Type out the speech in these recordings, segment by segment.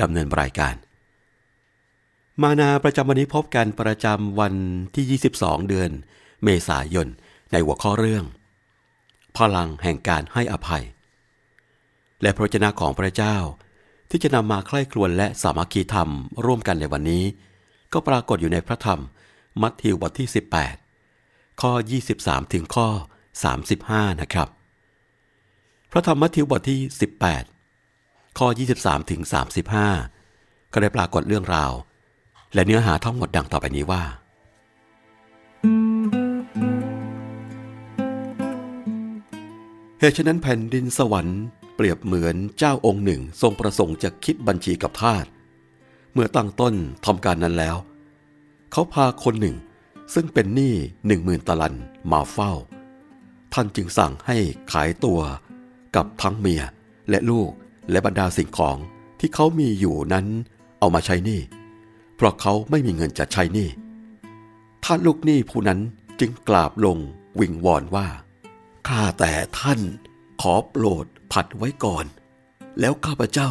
ดำเนินรายการ มานาประจำวันนี้พบกันประจำวันที่ 22 เดือน เมษายน ในหัวข้อเรื่อง พลังแห่งการให้อภัย และพระเจนะของพระเจ้า ที่จะนำมาใคร่ครวญและสามัคคีธรรมร่วมกันในวันนี้ ก็ปรากฏอยู่ในพระธรรม มัทธิวบทที่ 18 ข้อ 23 ถึงข้อ 35 นะครับพระธรรมมัทธิวบทที่ 18 ข้อ 23ถึง35 ก็ได้ปรากฏเรื่องราว และเนื้อหาทั้งหมดดังต่อไปนี้ว่า เหตุฉะนั้นแผ่นดินสวรรค์เปรียบเหมือนเจ้าองค์หนึ่งทรงประสงค์จะคิดบัญชีกับทาสเมื่อตั้งต้นทำการนั้นแล้ว เขาพาคนหนึ่งซึ่งเป็นหนี้หนึ่งหมื่นตะลันมาเฝ้า ท่านจึงสั่งให้ขายตัวกับทั้งเมียและลูก และบรรดาสิ่งของที่เขามีอยู่นั้นเอามาใช้หนี้ เพราะเขาไม่มีเงินจะใช้หนี้ท่านลูกหนี้ผู้นั้นจึงกราบลงวิงวอนว่า ข้าแต่ท่านขอโปรดผัดไว้ก่อน แล้วข้าพเจ้า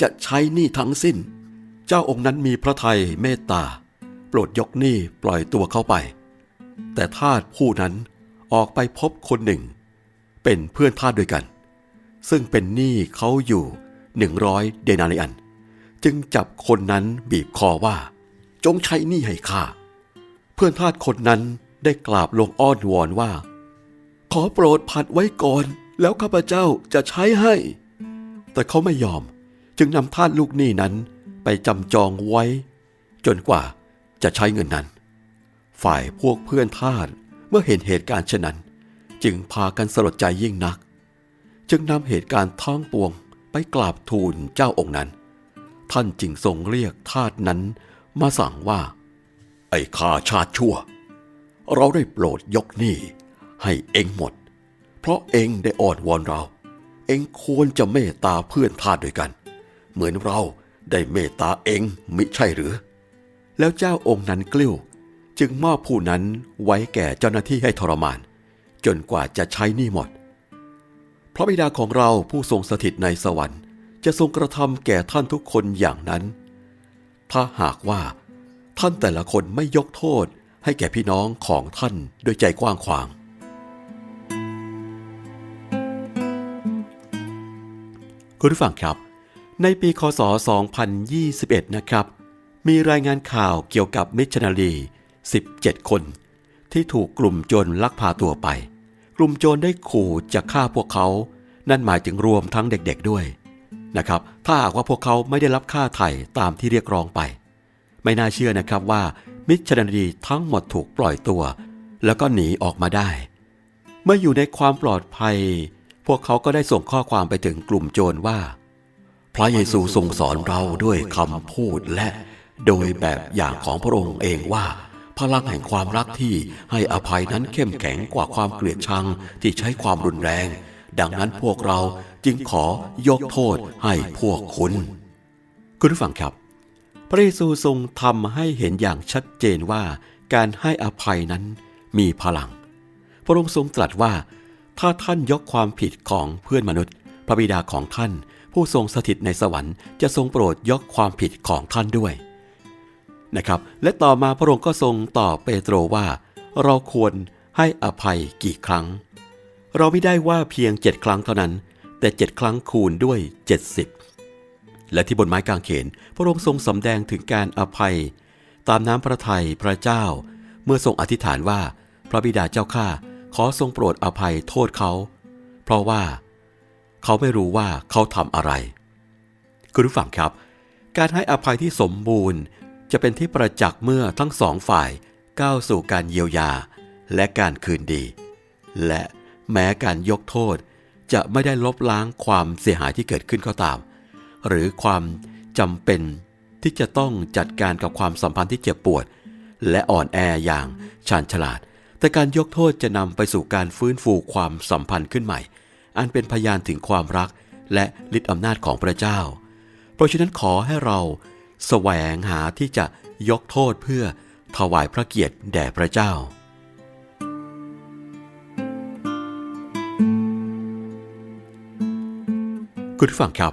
จะใช้หนี้ทั้งสิ้น เจ้าองค์นั้นมีพระทัยเมตตา โปรดยกหนี้ปล่อยตัวเข้าไป แต่ทาสผู้นั้นออกไปพบคนหนึ่ง เป็นเพื่อนทาสด้วยกัน ซึ่งเป็นหนี้เขาอยู่หนึ่งร้อยเดนาริอัน จึงจับคนนั้นบีบคอว่า จงใช้หนี้ให้ข้า เพื่อนทาสคนนั้นได้กราบลงอ้อนวอนว่า ขอโปรดผัดไว้ก่อน แล้วข้าพเจ้าจะใช้ให้ แต่เขาไม่ยอมจึงนำทาสลูกหนี้นั้นไปจำจองไว้ จนกว่าจะใช้เงินนั้น ฝ่ายพวกเพื่อนทาสเมื่อเห็นเหตุการณ์เช่นนั้น จึงพากันสลดใจยิ่งนัก จึงนำเหตุการณ์ทั้งปวงไปกราบทูลเจ้าองค์นั้น ท่านจึงทรงเรียกทาสนั้นมาสั่งว่า ไอ้ข้าชาติชั่ว เราได้โปรดยกหนี้ให้เองหมด เพราะเองได้อ่อนวอนเรา เองควรจะเมตตาเพื่อนทาสด้วยกัน เหมือนเราได้เมตตาเองมิใช่หรือ แล้วเจ้าองค์นั้นกลิ้ว จึงมอบผู้นั้นไว้แก่เจ้าหน้าที่ให้ทรมาน จนกว่าจะใช้หนี้หมด พระบิดาของเราผู้ทรงสถิตในสวรรค์ จะทรงกระทำแก่ท่านทุกคนอย่างนั้น ถ้าหากว่า ท่านแต่ละคนไม่ยกโทษให้แก่พี่น้องของท่านด้วยใจกว้างขวาง คุณผู้ฟังครับ ในปีคศ 2021 นะครับ มีรายงานข่าวเกี่ยวกับมิชชันนารี 17 คน ที่ถูกกลุ่มโจรลักพาตัวไป กลุ่มโจรได้ขู่จะฆ่าพวกเขา นั่นหมายถึงรวมทั้งเด็กๆด้วยนะครับ ถ้าหากว่าพวกเขาไม่ได้รับค่าไถ่ตามที่เรียกร้องไป ไม่น่าเชื่อนะครับว่า มิชชันนารีทั้งหมดถูกปล่อยตัว แล้วก็หนีออกมาได้ เมื่ออยู่ในความปลอดภัย พวกเขาก็ได้ส่งข้อความไปถึงกลุ่มโจรว่า พระเยซูทรงสอนเราด้วยคำพูดและโดยแบบอย่างของพระองค์เองว่า พลังแห่งความรักที่ให้อภัยนั้นเข้มแข็งกว่าความเกลียดชังที่ใช้ความรุนแรง ดังนั้นพวกเราจึงขอยกโทษให้พวกคุณ คุณผู้ฟังครับ พระเยซูทรงทำให้เห็นอย่างชัดเจนว่า การให้อภัยนั้นมีพลัง พระองค์ทรงตรัสว่า ถ้าท่านยกความผิดของเพื่อนมนุษย์ พระบิดาของท่าน ผู้ทรงสถิตในสวรรค์จะทรงโปรดยกความผิดของท่านด้วย นะครับ และต่อมาพระองค์ก็ทรงตอบเปโตรว่า เราควรให้อภัยกี่ครั้ง เราไม่ได้ว่าเพียงเจ็ดครั้งเท่านั้น แต่เจ็ดครั้งคูณด้วยเจ็ดสิบและที่บนไม้กางเขนพระองค์ทรงสำแดงถึงการอภัย ตามน้ำพระทัยพระเจ้า เมื่อทรงอธิษฐานว่า พระบิดาเจ้าข้าขอทรงโปรดอภัยโทษเขา เพราะว่า เขาไม่รู้ว่าเขาทำอะไรคุณผู้ฟังครับ การให้อภัยที่สมบูรณ์ จะเป็นที่ประจักษ์เมื่อทั้งสองฝ่ายก้าวสู่การเยียวยาและการคืนดี และแม้การยกโทษจะไม่ได้ลบล้างความเสียหายที่เกิดขึ้นก็ตาม หรือความจำเป็นที่จะต้องจัดการกับความสัมพันธ์ที่เจ็บปวด และอ่อนแออย่างชาญฉลาด แต่การยกโทษจะนำไปสู่การฟื้นฟูความสัมพันธ์ขึ้นใหม่ อันเป็นพยานถึงความรักและฤทธิอำนาจของพระเจ้า เพราะฉะนั้นขอให้เรา แสวงหาที่จะยกโทษเพื่อถวายพระเกียรติแด่พระเจ้า คุณฟังครับ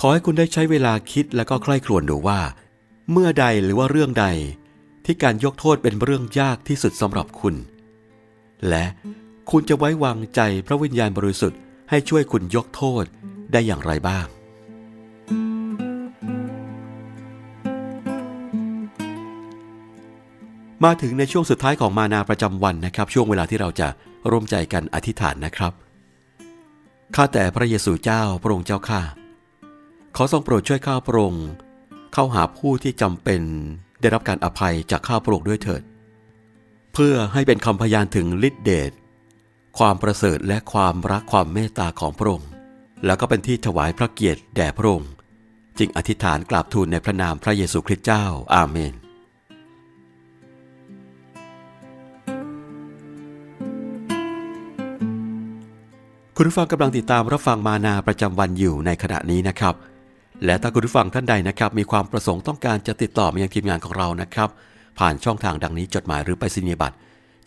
ขอให้คุณได้ใช้เวลาคิดและก็ใคร่ครวญดูว่า เมื่อใดหรือว่าเรื่องใดที่การยกโทษเป็นเรื่องยากที่สุดสำหรับคุณ และคุณจะไว้วางใจพระวิญญาณบริสุทธิ์ให้ช่วยคุณยกโทษได้อย่างไรบ้าง มาถึงในช่วงสุดท้ายของมานาประจำวันนะครับ ช่วงเวลาที่เราจะร่วมใจกันอธิษฐานนะครับข้าแต่พระเยซูเจ้าพระองค์เจ้าข้าขอทรงโปรดช่วยข้าพระองค์เข้าหาผู้ที่จำเป็นได้รับการอภัยจากข้าพระองค์ด้วยเถิด เพื่อให้เป็นคำพยานถึงฤทธิเดชความประเสริฐและความรักความเมตตาของพระองค์ แล้วก็เป็นที่ถวายพระเกียรติแด่พระองค์ จึงอธิษฐานกราบทูลในพระนามพระเยซูคริสต์เจ้า อาเมน คุณผู้ฟังกำลังติดตามรับฟังมานาประจำวันอยู่ในขณะนี้นะครับ และถ้าคุณผู้ฟังท่านใดนะครับ มีความประสงค์ต้องการจะติดต่อมายังทีมงานของเรานะครับ ผ่านช่องทางดังนี้จดหมายหรือไปรษณียบัตร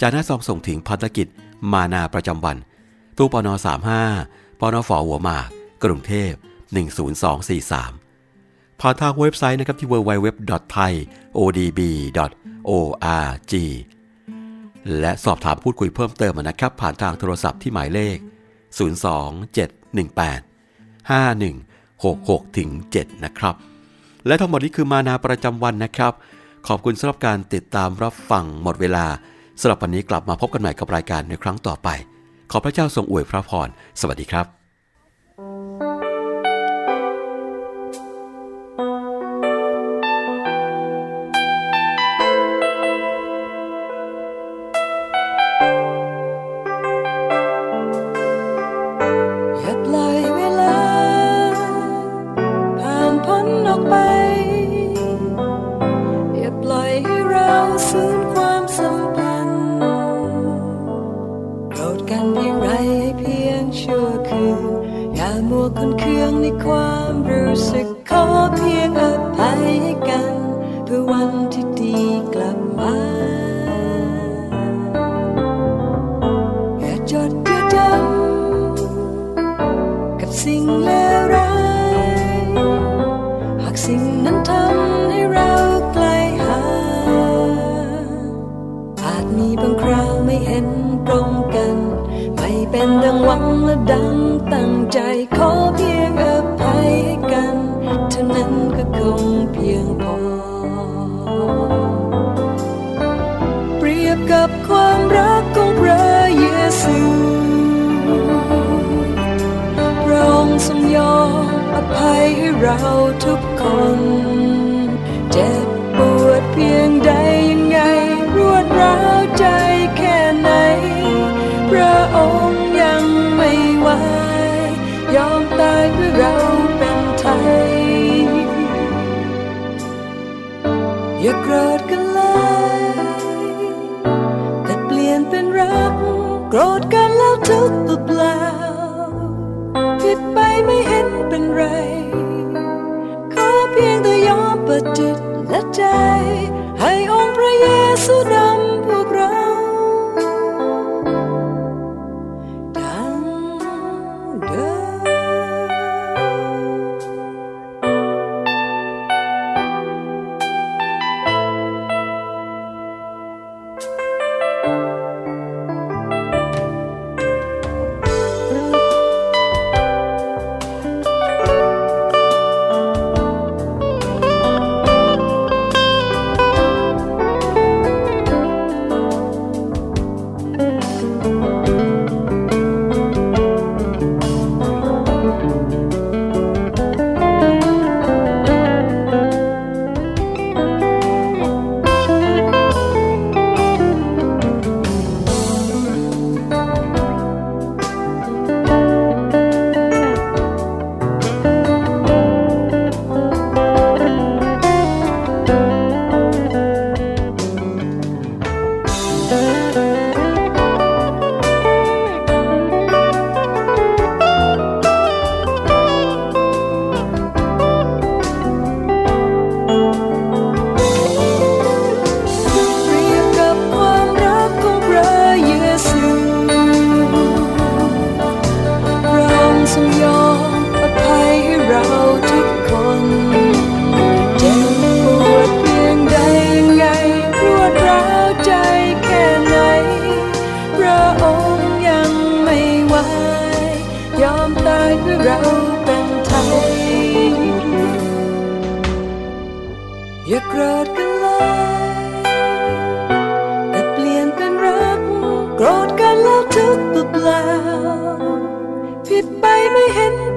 จากหน้าซองส่งถึงพัฒกิจ มานาประจำวัน ตู้ปน35ปนฝหัวหมากกรุงเทพ 10243 ผ่านทางเว็บไซต์นะครับที่ www.thaiodb.org และสอบถามพูดคุยเพิ่มเติมนะครับ ผ่านทางโทรศัพท์ที่หมายเลข 02718 5166ถึง7นะครับ และทั้งหมดนี้คือมานาประจำวันนะครับ ขอบคุณสำหรับการติดตามรับฟังหมดเวลาสำหรับวันนี้กลับมาพบกันใหม่กับรายการในครั้งต่อไป ขอพระเจ้าทรงอวยพระพร สวัสดีครับ ความรู้สึกขอเพียงอภัยให้กัน เพื่อวันที่ดีกลับมาอย่าจดอย่าจำกับสิ่งเลวร้ายหากสิ่งนั้นทำให้เราไกลห่างอาจมีบางคราวไม่เห็นตรงกัน ไม่เป็นดังหวังและดังตั้งใจ เพียงพอ เปรียบกับความรักของพระเยซูพระองค์ทรงยอมอภัยให้เราทุกคน เจ็บปวดเพียงใดยัง ต สยองอภัยให้เราทุกคนเจ็บปวดเพียงใดยังไงรวดร้วใจแค่ไหนพระองค์ยังไม่ไหวยอมตายเพื่อเราเป็นไทยอย่าโกรธกันเลย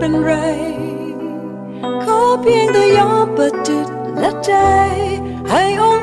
เ็นไร ขอเพียงแต่ยอมประจิตและใจ ให้อง